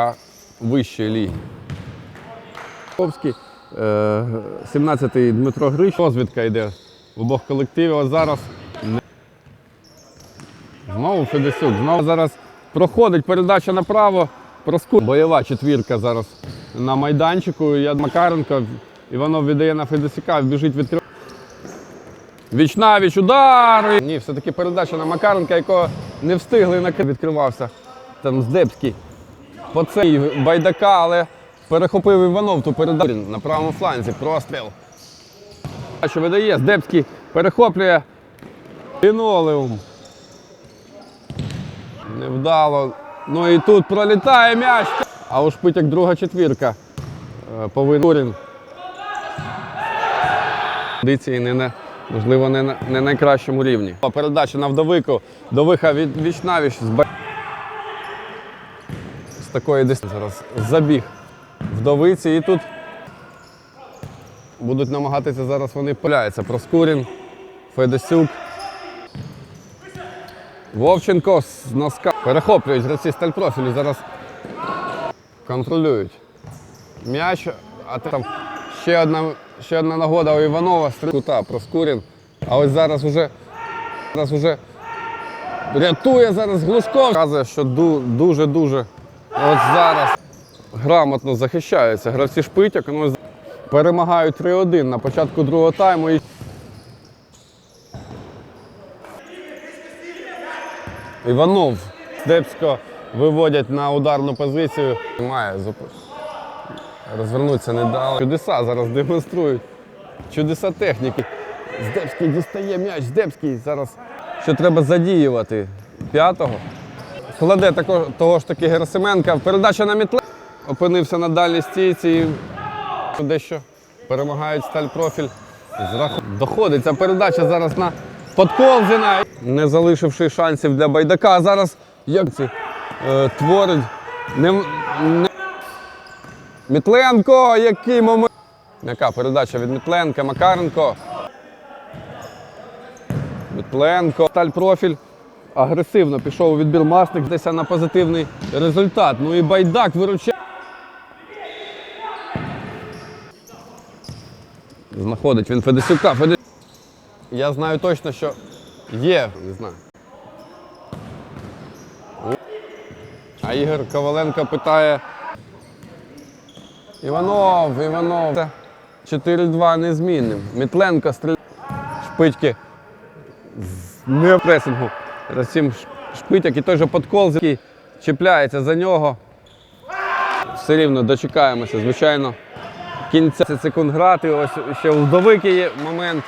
а вищої ліги. Ковський, е, 17-й Дмитро Грищ. Розвідка йде в обох колективів. Ось зараз знову Федесюк. Знову зараз проходить передача направо. Проску... Бойова четвірка зараз на майданчику. Я Макаренко. Іванов віддає на Федесюка, біжить відкрив. Віч навіч, удар! Ні, все-таки передача на Макаренка, якого не встигли накрити. Відкривався. Там Здебський. По цей байдака, але перехопив Іванов ту передачу на правому фланзі. Простріл. Що видає, Здебський перехоплює. Лінолеум. Невдало. Ну і тут пролітає м'яч. А у Шпитяк друга четвірка. Е, Повинен. Кондиції не на, можливо, не на не найкращому рівні. Передача на вдовику. Довиха від віч-навіч з такої десь зараз забіг вдовиці. І тут будуть намагатися зараз вони поляються. Проскурін, Федосюк. Вовченко з носка. Перехоплюють гравці стальпрофілю. Зараз контролюють. М'яч, а там ще одна, ще одна нагода у Іванова кута Проскурін. А ось зараз уже, зараз уже рятує зараз Глушков. Показує, що дуже-дуже от зараз грамотно захищаються. Гравці Шпитяк ну, перемагають 3-1 на початку другого тайму. І... Іванов Степсько виводять на ударну позицію. Має. Розвернутися не дали. Чудеса зараз демонструють. Чудеса техніки. Здебський дістає м'яч. Здебський зараз. Що треба задіювати? П'ятого. Кладе також, того ж таки Герасименка. Передача на мітле. Опинився на дальній стійці. і Дещо перемагають сталь профіль. З раху- Доходить ця передача зараз на Подколзіна. Не залишивши шансів для Байдака. Зараз як ці е, творить. Не, не... Мітленко, який момент. Яка передача від Мітленка, Макаренко. Мітленко. Сталь профіль. Агресивно пішов у відбір Масник, десь на позитивний результат. Ну і байдак виручає. Знаходить він Федесюка. Феде... Я знаю точно, що є. Не знаю. А Ігор Коваленко питає. Іванов, Іванов. 4-2 незмінним. Мітленко стріляє. Шпитьки з не пресингу. Расім Шпитяк і той же подкол, який чіпляється за нього. Все рівно дочекаємося, звичайно. Кінця секунд грати. Ось ще у вдовики є момент.